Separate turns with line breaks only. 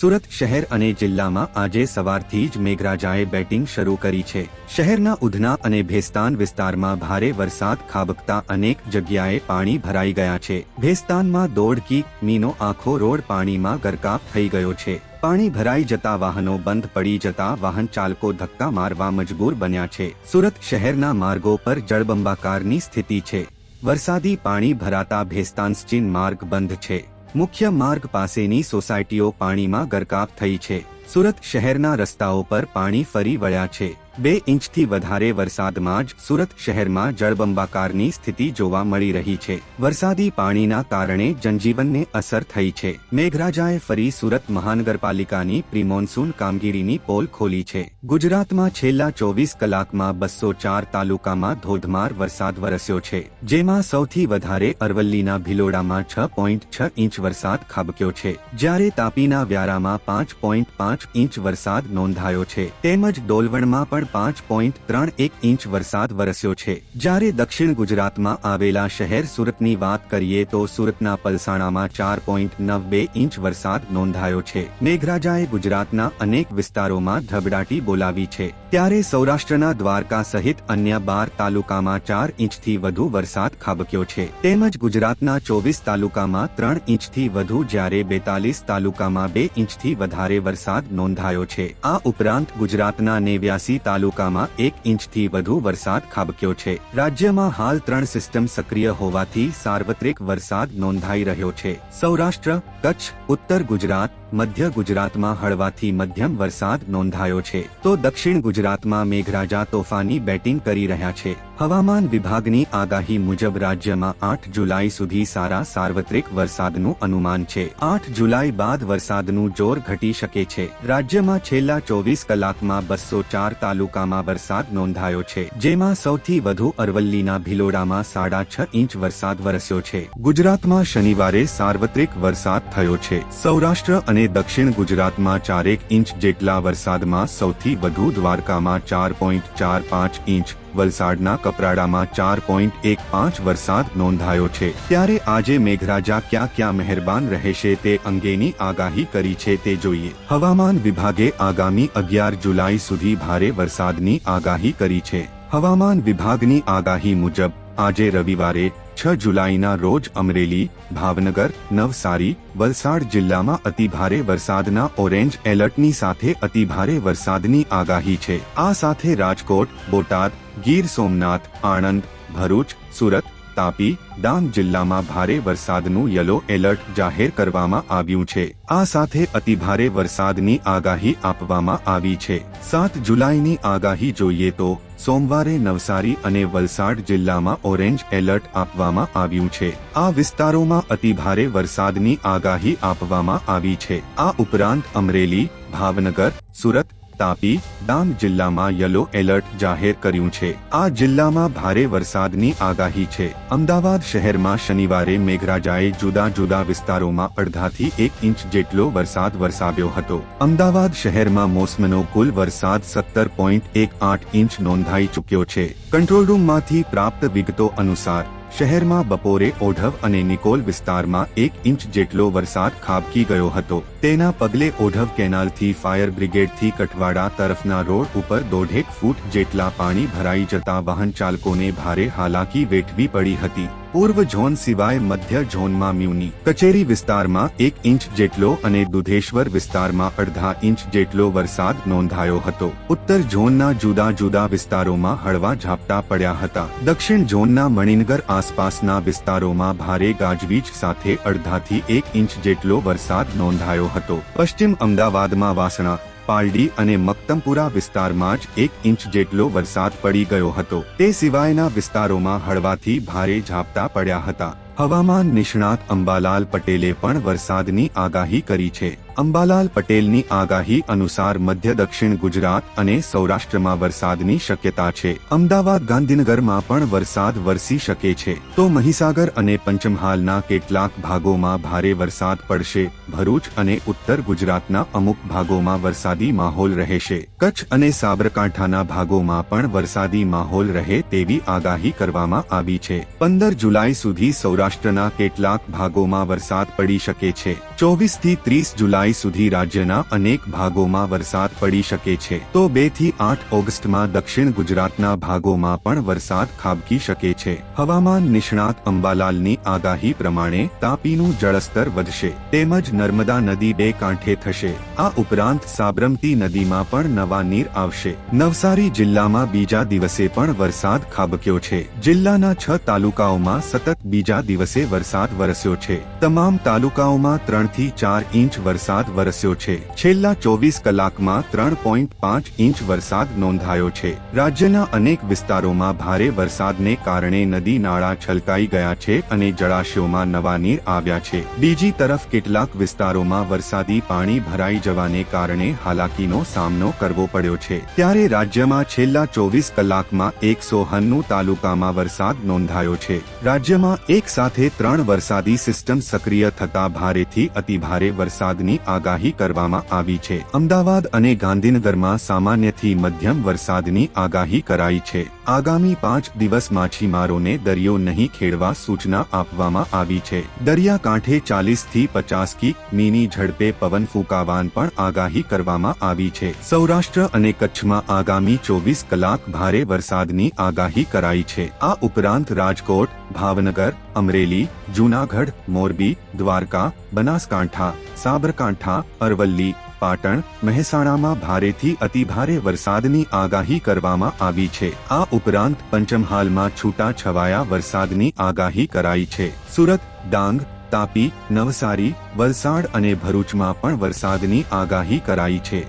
સુરત શહેર અને જિલ્લામાં આજે સવારથી જ મેઘરાજાએ બેટિંગ શરૂ કરી છે. શહેરના ઉધના અને ભેસ્તાન વિસ્તારમાં ભારે વરસાદ, ખાબકતા અનેક જગ્યાએ પાણી ભરાઈ ગયા છે. ભેસ્તાનમાં દોઢ કિમીનો આખો રોડ પાણીમાં ગરકાવ થઈ ગયો છે. પાણી ભરાઈ જતા વાહનો બંધ પડી જતા વાહન ચાલકો ધક્કા મારવા મજબૂર બન્યા છે. સુરત શહેરના માર્ગો પર જળબંબાકારની સ્થિતિ છે. વરસાદી પાણી ભરાતા ભેસ્તાન ચીન માર્ગ બંધ છે. મુખ્ય માર્ગ પાસેની સોસાયટીઓ પાણીમાં ગરકાવ થઈ છે. સુરત શહેરના રસ્તાઓ પર પાણી ફરી વળ્યા છે. બે ઇંચથી વધારે વરસાદમાં જ સુરત શહેરમાં જળબંબાકારની સ્થિતિ જોવા મળી રહી છે. વરસાદી પાણીના કારણે જનજીવનને અસર થઈ છે. મેઘરાજાએ ફરી સુરત મહાનગરપાલિકાની પ્રી મોન્સૂન કામગીરીની પોલ ખોલી છે. ગુજરાતમાં છેલ્લા ચોવીસ કલાકમાં બસો ચાર તાલુકામાં ધોધમાર વરસાદ વરસ્યો છે, જેમાં સૌથી વધારે અરવલ્લીના ભિલોડામાં છ પોઈન્ટ છ ઇંચ વરસાદ ખાબક્યો છે. જ્યારે તાપીના વ્યારામાં પાંચ પોઈન્ટ પાંચ ઇંચ વરસાદ નોંધાયો છે. તેમજ ડોલવણમાં પણ પાંચ પોઈન્ટ ત્રણ એક ઇંચ વરસાદ વરસ્યો છે. જ્યારે દક્ષિણ ગુજરાતમાં આવેલા શહેર સુરતની વાત કરીએ તો સુરતના પલસાણામાં ચાર પોઈન્ટ નવ બે ઇંચ વરસાદ નોંધાયો છે. મેઘરાજાએ ગુજરાતના અનેક વિસ્તારોમાં ધબડાટી બોલાવી છે. ત્યારે સૌરાષ્ટ્રના દ્વારકા સહિત અન્ય બાર તાલુકામાં ચાર ઇંચથી વધુ વરસાદ ખાબક્યો છે. તેમજ ગુજરાતના ચોવીસ તાલુકામાં ત્રણ ઇંચથી વધુ જ્યારે બેતાલીસ તાલુકામાં બે ઇંચથી વધારે વરસાદ નોંધાયો છે. આ ઉપરાંત ગુજરાતના નેવ્યાસી તાલુકામાં એક ઇંચથી વધુ વરસાદ ખાબક્યો છે. રાજ્યમાં હાલ ત્રણ સિસ્ટમ સક્રિય હોવાથી સાર્વત્રિક વરસાદ નોંધાઈ રહ્યો છે. સૌરાષ્ટ્ર, કચ્છ, ઉત્તર ગુજરાત મધ્ય ગુજરાતમાં હળવાથી મધ્યમ વરસાદ નોંધાયો છે. તો દક્ષિણ ગુજરાતમાં મેઘરાજા તોફાની બેટિંગ કરી રહ્યા છે. હવામાન વિભાગની આગાહી મુજબ રાજ્યમાં આઠ જુલાઈ સુધી સારા સાર્વત્રિક વરસાદનું અનુમાન છે. આઠ જુલાઈ બાદ વરસાદનું જોર ઘટી શકે છે. રાજ્યમાં છેલ્લા ચોવીસ કલાકમાં બસો ચાર તાલુકામાં વરસાદ નોંધાયો છે. જેમાં સૌથી વધુ અરવલ્લીના ભિલોડામાં સાડા છ ઇંચ વરસાદ વરસ્યો છે. ગુજરાતમાં શનિવારે સાર્વત્રિક વરસાદ થયો છે. સૌરાષ્ટ્ર અને દક્ષિણ ગુજરાતમાં ચારેક ઇંચ જેટલા વરસાદમાં સૌથી વધુ દ્વારકામાં ચાર પોઈન્ટ ચાર પાંચ ઇંચ, વલસાડના કપરાડામાં ચાર પોઈન્ટ એક પાંચ વરસાદ નોંધાયો છે. ત્યારે આજે મેઘરાજા ક્યાં ક્યાં મહેરબાન રહેશે તે અંગેની આગાહી કરી છે તે જોઈએ. હવામાન વિભાગે આગામી અગિયાર જુલાઈ સુધી ભારે વરસાદની આગાહી કરી છે. હવામાન વિભાગની આગાહી મુજબ, આજે રવિવારે છ જુલાઈના રોજ અમરેલી, ભાવનગર, નવસારી, વલસાડ જિલ્લામાં અતિભારે વરસાદના ઓરેન્જ એલર્ટની સાથે અતિભારે વરસાદની આગાહી છે. આ સાથે રાજકોટ, બોટાદ, ગીર સોમનાથ, આણંદ, ભરૂચ, સુરત તાપી, ડાંગ જિલ્લામાં ભારે વરસાદનું યલો એલર્ટ જાહેર કરવામાં આવ્યું છે. આ સાથે અતિભારે વરસાદની આગાહી આપવામાં આવી છે. સાત જુલાઈની આગાહી જોઈએ તો સોમવારે નવસારી અને વલસાડ જિલ્લામાં ઓરેન્જ એલર્ટ આપવામાં આવ્યું છે. આ વિસ્તારોમાં અતિભારે વરસાદની આગાહી આપવામાં આવી છે. આ ઉપરાંત અમરેલી, ભાવનગર, સુરત તાપી ડાંગ જિલ્લામાં યલો એલર્ટ જાહેર કર્યું છે. આ જિલ્લામાં ભારે વરસાદની આગાહી છે. અમદાવાદ શહેરમાં શનિવારે મેઘરાજાએ જુદા જુદા વિસ્તારોમાં અડધાથી એક ઇંચ જેટલો વરસાદ વરસાવ્યો હતો. અમદાવાદ શહેરમાં મોસમનો કુલ વરસાદ સત્તર પોઈન્ટ એક આઠ ઇંચ નોંધાઈ ચૂક્યો છે. કંટ્રોલ રૂમમાંથી પ્રાપ્ત વિગતો અનુસાર શહેરમાં બપોરે ઓઢવ અને નિકોલ વિસ્તારમાં એક ઇંચ જેટલો વરસાદ ખાબકી ગયો હતો. તેના પગલે ઓઢવ કેનાલથી ફાયર બ્રિગેડથી કઠવાડા તરફના રોડ ઉપર દોઢેક ફૂટ જેટલા પાણી ભરાઈ જતા વાહન ચાલકોને ભારે હાલાકી વેઠવી પડી હતી. પૂર્વ ઝોન સિવાય મધ્ય ઝોનમાં મ્યુની કચેરી વિસ્તારમાં એક ઇંચ જેટલો અને દુધેશ્વર વિસ્તારમાં અડધા ઇંચ જેટલો વરસાદ નોંધાયો હતો. ઉત્તર ઝોનના જુદા જુદા વિસ્તારોમાં હળવા ઝાપટા પડ્યા હતા. દક્ષિણ ઝોનના મણિનગર આસપાસના વિસ્તારોમાં ભારે ગાજવીજ સાથે અડધાથી એક ઇંચ જેટલો વરસાદ નોંધાયો હતો. પશ્ચિમ અમદાવાદમાં વાસણા પાલડી અને મક્તમપુરા વિસ્તારમાં જ એક ઇંચ જેટલો વરસાદ પડી ગયો હતો. તે સિવાયના વિસ્તારોમાં હળવાથી ભારે ઝાપટા પડ્યા હતા. હવામાન નિષ્ણાત અંબાલાલ પટેલે પણ વરસાદની આગાહી કરી છે. અંબાલાલ પટેલની આગાહી અનુસાર મધ્ય દક્ષિણ ગુજરાત અને સૌરાષ્ટ્રમાં વરસાદની શક્યતા છે. અમદાવાદ ગાંધીનગરમાં પણ વરસાદ વરસી શકે છે. તો મહીસાગર અને પંચમહાલના કેટલાક ભાગોમાં ભારે વરસાદ પડશે. ભરૂચ અને ઉત્તર ગુજરાતના અમુક ભાગોમાં વરસાદી માહોલ રહેશે. કચ્છ અને સાબરકાંઠાના ભાગોમાં પણ વરસાદી માહોલ રહે તેવી આગાહી કરવામાં આવી છે. પંદર જુલાઈ સુધી સૌરાષ્ટ્રના કેટલાક ભાગોમાં વરસાદ પડી શકે છે. ચોવીસથી ત્રીસ જુલાઈ જુલાઈ સુધી રાજ્યના અનેક ભાગોમાં વરસાદ પડી શકે છે. તો બેથી આઠ ઓગસ્ટમાં દક્ષિણ ગુજરાતના ભાગોમાં પણ વરસાદ ખાબકી શકે છે. હવામાન નિષ્ણાત અંબાલાલની આગાહી પ્રમાણે તાપીનું જળસ્તર વધશે, તેમજ નર્મદા નદી બે કાંઠે થશે. આ ઉપરાંત સાબરમતી નદીમાં પણ નવા નીર આવશે. નવસારી જિલ્લામાં બીજા દિવસે પણ વરસાદ ખાબક્યો છે. જિલ્લાના છ તાલુકાઓમાં સતત બીજા દિવસે વરસાદ વરસ્યો છે. તમામ તાલુકાઓમાં ત્રણથી ચાર ઇંચ વરસાદ વરસ્યો છે. છેલ્લા ચોવીસ કલાકમાં ત્રણ પોઈન્ટ પાંચ ઇંચ વરસાદ નોંધાયો છે. રાજ્યના અનેક વિસ્તારોમાં ભારે વરસાદને કારણે નદી નાળા છલકાઈ ગયા છે અને જળાશયોમાં નવા નીર આવ્યા છે. બીજી તરફ કેટલાક વિસ્તારોમાં વરસાદી પાણી ભરાઈ જવાને કારણે હાલાકીનો સામનો કરવો પડ્યો છે. ત્યારે રાજ્યમાં છેલ્લા ચોવીસ કલાકમાં એકસો હન્નું તાલુકામાં વરસાદ નોંધાયો છે. રાજ્યમાં એક સાથે ત્રણ વરસાદી સિસ્ટમ સક્રિય થતા ભારેથી અતિભારે વરસાદની આગાહી કરવામાં આવી છે. અમદાવાદ અને ગાંધીનગરમાં સામાન્યથી મધ્યમ વરસાદની આગાહી કરાઈ છે. આગામી પાંચ દિવસ માછીમારોને દરિયો નહીં ખેડવા સૂચના આપવામાં આવી છે. દરિયાકાંઠે ચાલીસથી પચાસ કી મીની ઝડપે પવન ફૂંકાવાન પણ આગાહી કરવામાં આવી છે. સૌરાષ્ટ્ર અને કચ્છમાં આગામી ચોવીસ કલાક ભારે વરસાદની આગાહી કરાઈ છે. આ ઉપરાંત રાજકોટ, ભાવનગર અમરેલી, જૂનાગઢ, મોરબી, દ્વારકા, બનાસકાંઠા, સાબરકાંઠા, અરવલ્લી, પાટણ, મહેસાણામાં ભારેથી અતિભારે વરસાદની આગાહી કરવામાં આવી છે. આ ઉપરાંત પંચમહાલમાં છૂટા છવાયા વરસાદની આગાહી કરાઈ છે. સુરત, ડાંગ, તાપી, નવસારી, વલસાડ અને ભરૂચમાં પણ વરસાદની આગાહી કરાઈ છે.